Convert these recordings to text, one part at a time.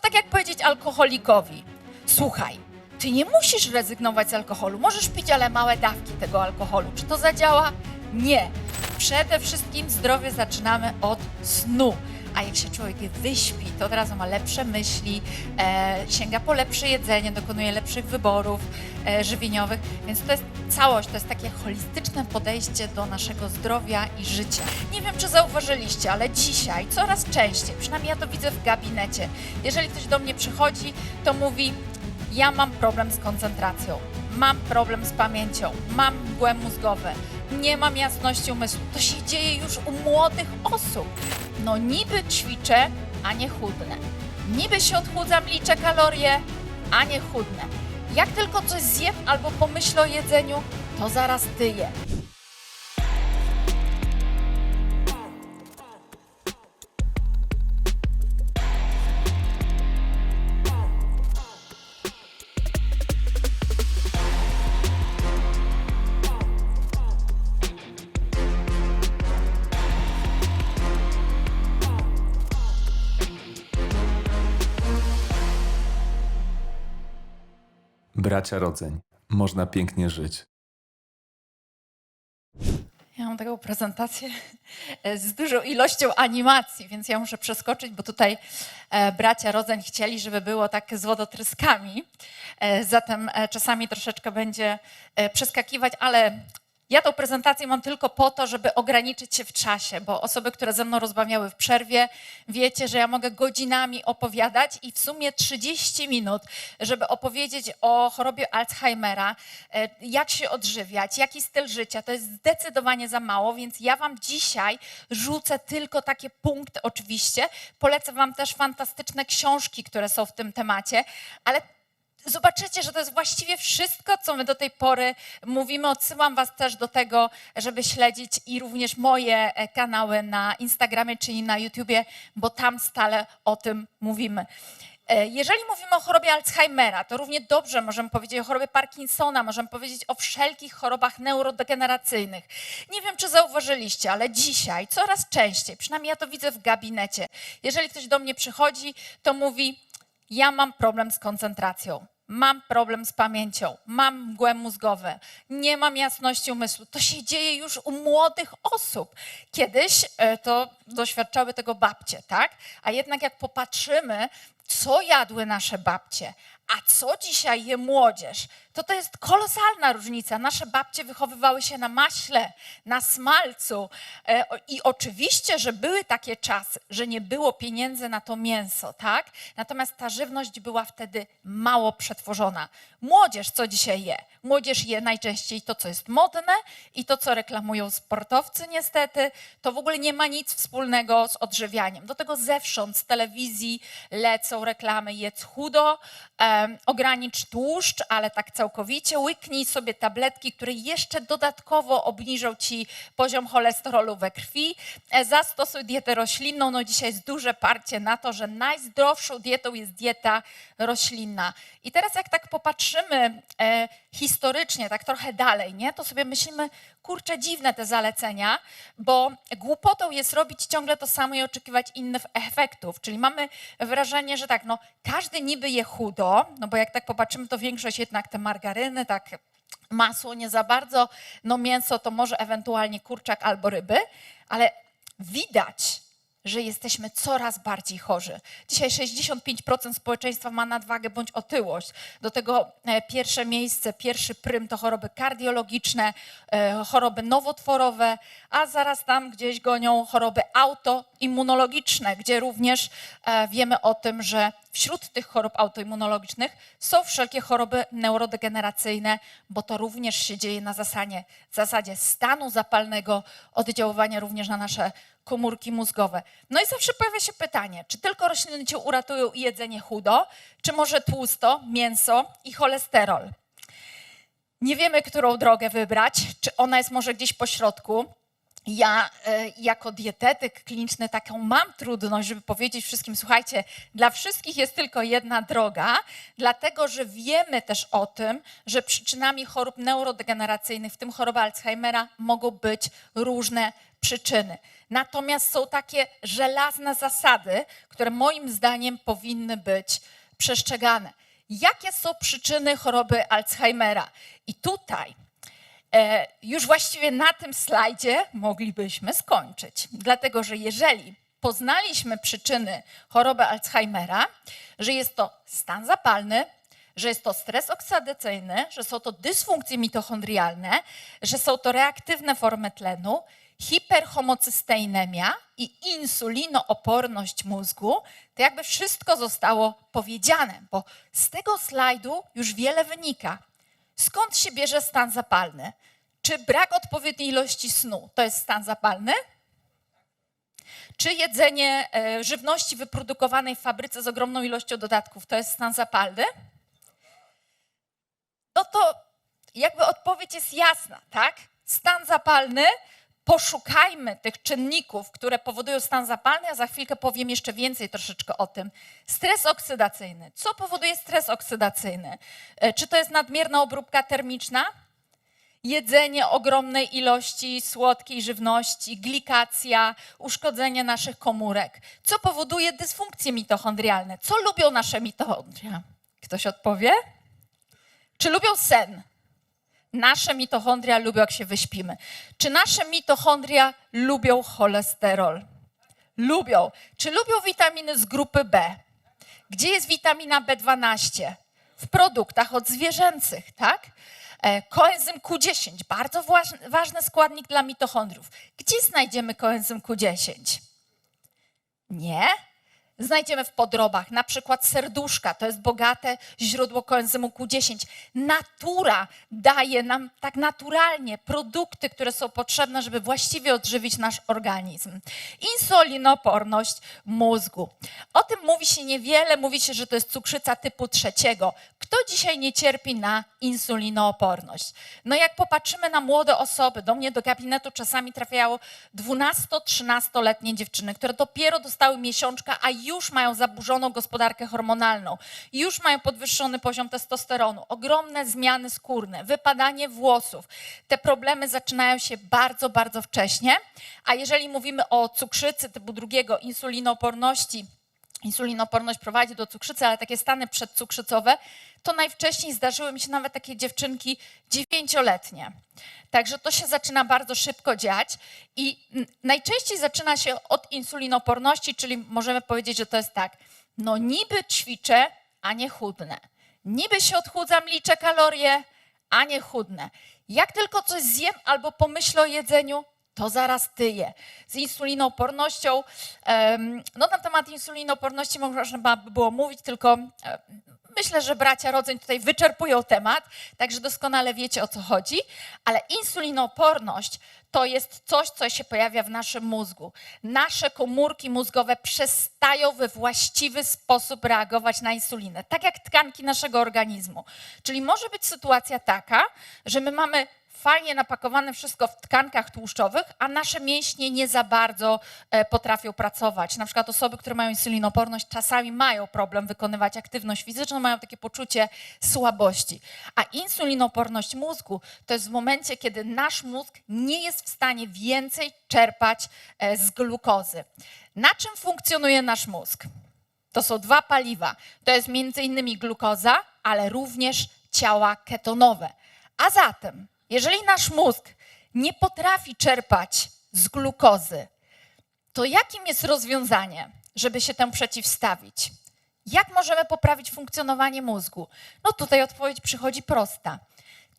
tak jak powiedzieć alkoholikowi: Słuchaj, ty nie musisz rezygnować z alkoholu. Możesz pić, ale małe dawki tego alkoholu. Czy to zadziała? Nie. Przede wszystkim zdrowie zaczynamy od snu. A jak się człowiek wyśpi, to od razu ma lepsze myśli, e, sięga po lepsze jedzenie, dokonuje lepszych wyborów e, żywieniowych. Więc to jest całość, to jest takie holistyczne podejście do naszego zdrowia i życia. Nie wiem, czy zauważyliście, ale dzisiaj coraz częściej, przynajmniej ja to widzę w gabinecie, jeżeli ktoś do mnie przychodzi, to mówi: Ja mam problem z koncentracją, mam problem z pamięcią, mam mgłę mózgowe, nie mam jasności umysłu. To się dzieje już u młodych osób. No niby ćwiczę, a nie chudnę. Niby się odchudzam, liczę kalorie, a nie chudnę. Jak tylko coś zjem albo pomyślę o jedzeniu, to zaraz tyję. Bracia rodzeń. Można pięknie żyć. Ja mam taką prezentację e, z dużą ilością animacji, więc ja muszę przeskoczyć, bo tutaj e, bracia rodzeń chcieli, żeby było tak z wodotryskami. E, Zatem czasami troszeczkę będzie przeskakiwać, ale ja tą prezentację mam tylko po to, żeby ograniczyć się w czasie, bo osoby, które ze mną rozmawiały w przerwie, wiecie, że ja mogę godzinami opowiadać i w sumie 30 minut, żeby opowiedzieć o chorobie Alzheimera, e, jak się odżywiać, jaki styl życia, to jest zdecydowanie za mało, więc ja Wam dzisiaj rzucę tylko takie punkty, oczywiście. Polecę Wam też fantastyczne książki, które są w tym temacie, ale zobaczycie, że to jest właściwie wszystko, co my do tej pory mówimy. Odsyłam Was też do tego, żeby śledzić i również moje e, kanały na Instagramie, czyli na YouTubie, bo tam stale o tym mówimy. E, Jeżeli mówimy o chorobie Alzheimera, to równie dobrze możemy powiedzieć o chorobie Parkinsona, możemy powiedzieć o wszelkich chorobach neurodegeneracyjnych. Nie wiem, czy zauważyliście, ale dzisiaj coraz częściej, przynajmniej ja to widzę w gabinecie, jeżeli ktoś do mnie przychodzi, to mówi: Ja mam problem z koncentracją. Mam problem z pamięcią, mam mgłę mózgowe, nie mam jasności umysłu. To się dzieje już u młodych osób. Kiedyś e, to doświadczały tego babcie, tak? A jednak jak popatrzymy, co jadły nasze babcie, a co dzisiaj je młodzież, to to jest kolosalna różnica. Nasze babcie wychowywały się na maśle, na smalcu. E, I oczywiście, że były takie czasy, że nie było pieniędzy na to mięso, tak? Natomiast ta żywność była wtedy mało przetworzona. Młodzież co dzisiaj je? Młodzież je najczęściej to, co jest modne i to, co reklamują sportowcy niestety. To w ogóle nie ma nic wspólnego z odżywianiem. Do tego zewsząd z telewizji lecą reklamy jedz chudo, em, ogranicz tłuszcz, ale tak całkowicie, łyknij sobie tabletki, które jeszcze dodatkowo obniżą ci poziom cholesterolu we krwi, e, zastosuj dietę roślinną. No dzisiaj jest duże parcie na to, że najzdrowszą dietą jest dieta roślinna. I teraz jak tak popatrzymy e, historycznie, tak trochę dalej, nie, to sobie myślimy, kurczę, dziwne te zalecenia, bo głupotą jest robić ciągle to samo i oczekiwać innych efektów. Czyli mamy wrażenie, że tak, no każdy niby je chudo, no bo jak tak popatrzymy, to większość jednak te margaryny, tak masło nie za bardzo, no mięso to może ewentualnie kurczak albo ryby, ale widać, że jesteśmy coraz bardziej chorzy. Dzisiaj 65% społeczeństwa ma nadwagę bądź otyłość. Do tego e, pierwsze miejsce, pierwszy prym to choroby kardiologiczne, e, choroby nowotworowe, a zaraz tam gdzieś gonią choroby autoimmunologiczne, gdzie również e, wiemy o tym, że wśród tych chorób autoimmunologicznych są wszelkie choroby neurodegeneracyjne, bo to również się dzieje na zasadzie, zasadzie stanu zapalnego, oddziaływania również na nasze komórki mózgowe. No i zawsze pojawia się pytanie, czy tylko rośliny cię uratują i jedzenie chudo, czy może tłusto, mięso i cholesterol? Nie wiemy, którą drogę wybrać, czy ona jest może gdzieś po środku. Ja e, jako dietetyk kliniczny taką mam trudność, żeby powiedzieć wszystkim, słuchajcie, dla wszystkich jest tylko jedna droga, dlatego że wiemy też o tym, że przyczynami chorób neurodegeneracyjnych, w tym choroby Alzheimera, mogą być różne przyczyny. Natomiast są takie żelazne zasady, które moim zdaniem powinny być przestrzegane. Jakie są przyczyny choroby Alzheimera? I tutaj już właściwie na tym slajdzie moglibyśmy skończyć. Dlatego, że jeżeli poznaliśmy przyczyny choroby Alzheimera, że jest to stan zapalny, że jest to stres oksydacyjny, że są to dysfunkcje mitochondrialne, że są to reaktywne formy tlenu, hiperhomocysteinemia i insulinooporność mózgu, to jakby wszystko zostało powiedziane, bo z tego slajdu już wiele wynika. Skąd się bierze stan zapalny? Czy brak odpowiedniej ilości snu to jest stan zapalny? Czy jedzenie e, żywności wyprodukowanej w fabryce z ogromną ilością dodatków to jest stan zapalny? No to jakby odpowiedź jest jasna, tak? Stan zapalny, poszukajmy tych czynników, które powodują stan zapalny, a za chwilkę powiem jeszcze więcej troszeczkę o tym. Stres oksydacyjny. Co powoduje stres oksydacyjny? E, Czy to jest nadmierna obróbka termiczna? jedzenie ogromnej ilości słodkiej żywności, glikacja, uszkodzenie naszych komórek. Co powoduje dysfunkcje mitochondrialne? Co lubią nasze mitochondria? Ktoś odpowie? Czy lubią sen? Nasze mitochondria lubią, jak się wyśpimy. Czy nasze mitochondria lubią cholesterol? Lubią. Czy lubią witaminy z grupy B? Gdzie jest witamina B12? W produktach odzwierzęcych, tak? E, Koenzym Q10, bardzo waż- ważny składnik dla mitochondriów. Gdzie znajdziemy koenzym Q10? Nie. Znajdziemy w podrobach, na przykład serduszka, to jest bogate źródło koenzymu Q10. Natura daje nam tak naturalnie produkty, które są potrzebne, żeby właściwie odżywić nasz organizm. Insulinoporność mózgu. O tym mówi się niewiele, mówi się, że to jest cukrzyca typu trzeciego. Kto dzisiaj nie cierpi na insulinooporność? No jak popatrzymy na młode osoby, do mnie do gabinetu czasami trafiało 12-13-letnie dziewczyny, które dopiero dostały miesiączka, a już mają zaburzoną gospodarkę hormonalną, już mają podwyższony poziom testosteronu, ogromne zmiany skórne, wypadanie włosów. Te problemy zaczynają się bardzo, bardzo wcześnie, a jeżeli mówimy o cukrzycy typu drugiego, insulinooporności, insulinoporność prowadzi do cukrzycy, ale takie stany przedcukrzycowe, to najwcześniej zdarzyły mi się nawet takie dziewczynki dziewięcioletnie. Także to się zaczyna bardzo szybko dziać i najczęściej zaczyna się od insulinoporności, czyli możemy powiedzieć, że to jest tak, no niby ćwiczę, a nie chudnę. Niby się odchudzam, liczę kalorie, a nie chudnę. Jak tylko coś zjem albo pomyślę o jedzeniu, to zaraz tyję. Z insulinoopornością, em, no na temat insulinooporności można by było mówić, tylko myślę, że bracia rodzeń tutaj wyczerpują temat, także doskonale wiecie o co chodzi, ale insulinooporność to jest coś, co się pojawia w naszym mózgu. Nasze komórki mózgowe przestają we właściwy sposób reagować na insulinę, tak jak tkanki naszego organizmu. Czyli może być sytuacja taka, że my mamy fajnie napakowane wszystko w tkankach tłuszczowych, a nasze mięśnie nie za bardzo e, potrafią pracować. Na przykład osoby, które mają insulinoporność, czasami mają problem wykonywać aktywność fizyczną, mają takie poczucie słabości. A insulinoporność mózgu to jest w momencie, kiedy nasz mózg nie jest w stanie więcej czerpać e, z glukozy. Na czym funkcjonuje nasz mózg? To są dwa paliwa. To jest między innymi glukoza, ale również ciała ketonowe. A zatem, jeżeli nasz mózg nie potrafi czerpać z glukozy, to jakim jest rozwiązanie, żeby się temu przeciwstawić? Jak możemy poprawić funkcjonowanie mózgu? No tutaj odpowiedź przychodzi prosta.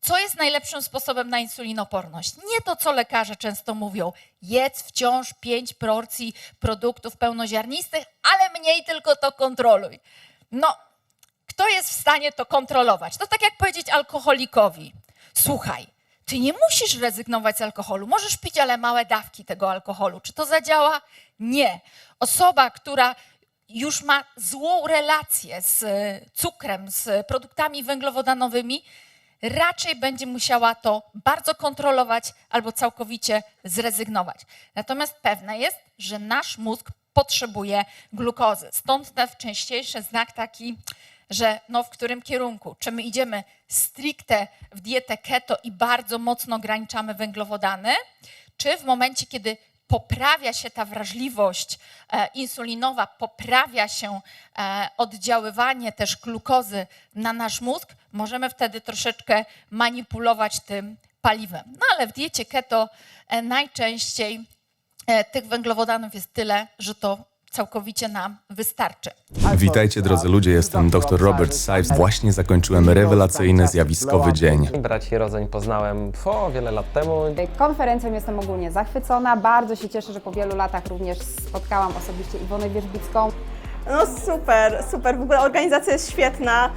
Co jest najlepszym sposobem na insulinoporność? Nie to, co lekarze często mówią. Jedz wciąż pięć porcji produktów pełnoziarnistych, ale mniej tylko to kontroluj. No, kto jest w stanie to kontrolować? To tak jak powiedzieć alkoholikowi: Słuchaj, ty nie musisz rezygnować z alkoholu, możesz pić, ale małe dawki tego alkoholu. Czy to zadziała? Nie. Osoba, która już ma złą relację z cukrem, z produktami węglowodanowymi, raczej będzie musiała to bardzo kontrolować albo całkowicie zrezygnować. Natomiast pewne jest, że nasz mózg potrzebuje glukozy. Stąd ten częściejszy znak taki, że no w którym kierunku? Czy my idziemy stricte w dietę keto i bardzo mocno ograniczamy węglowodany, czy w momencie, kiedy poprawia się ta wrażliwość e, insulinowa, poprawia się e, oddziaływanie też glukozy na nasz mózg, możemy wtedy troszeczkę manipulować tym paliwem. No ale w diecie keto e, najczęściej tych węglowodanów jest tyle, że to całkowicie nam wystarczy. Witajcie drodzy ludzie, jestem dr Robert Sipes. Właśnie zakończyłem rewelacyjny zjawiskowy dzień. Braci Rodzeń poznałem o, wiele lat temu. Konferencją jestem ogólnie zachwycona. Bardzo się cieszę, że po wielu latach również spotkałam osobiście Iwonę Wierzbicką. No super, super. W ogóle organizacja jest świetna.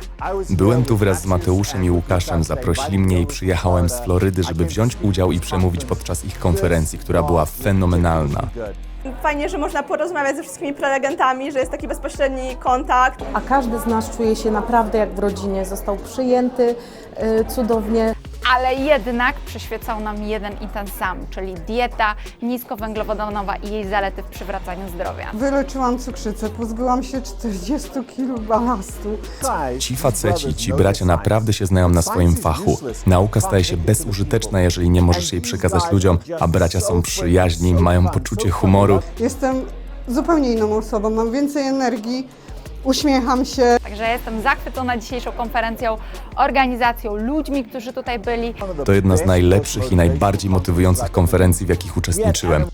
Byłem tu wraz z Mateuszem i Łukaszem. Zaprosili mnie i przyjechałem z Florydy, żeby wziąć udział i przemówić podczas ich konferencji, która była fenomenalna. Fajnie, że można porozmawiać ze wszystkimi prelegentami, że jest taki bezpośredni kontakt. a każdy z nas czuje się naprawdę jak w rodzinie. Został przyjęty y, cudownie. Ale jednak przyświecał nam jeden i ten sam, czyli dieta niskowęglowodanowa i jej zalety w przywracaniu zdrowia. Wyleczyłam cukrzycę, pozbyłam się 40 kg balastu. Ci faceci, ci bracia naprawdę się znają na swoim fachu. Nauka staje się bezużyteczna, jeżeli nie możesz jej przekazać ludziom, a bracia są przyjaźni, mają poczucie humoru. Jestem zupełnie inną osobą, mam więcej energii, uśmiecham się. Także jestem zachwycona dzisiejszą konferencją, organizacją, ludźmi, którzy tutaj byli. To jedna z najlepszych i najbardziej motywujących konferencji, w jakich uczestniczyłem.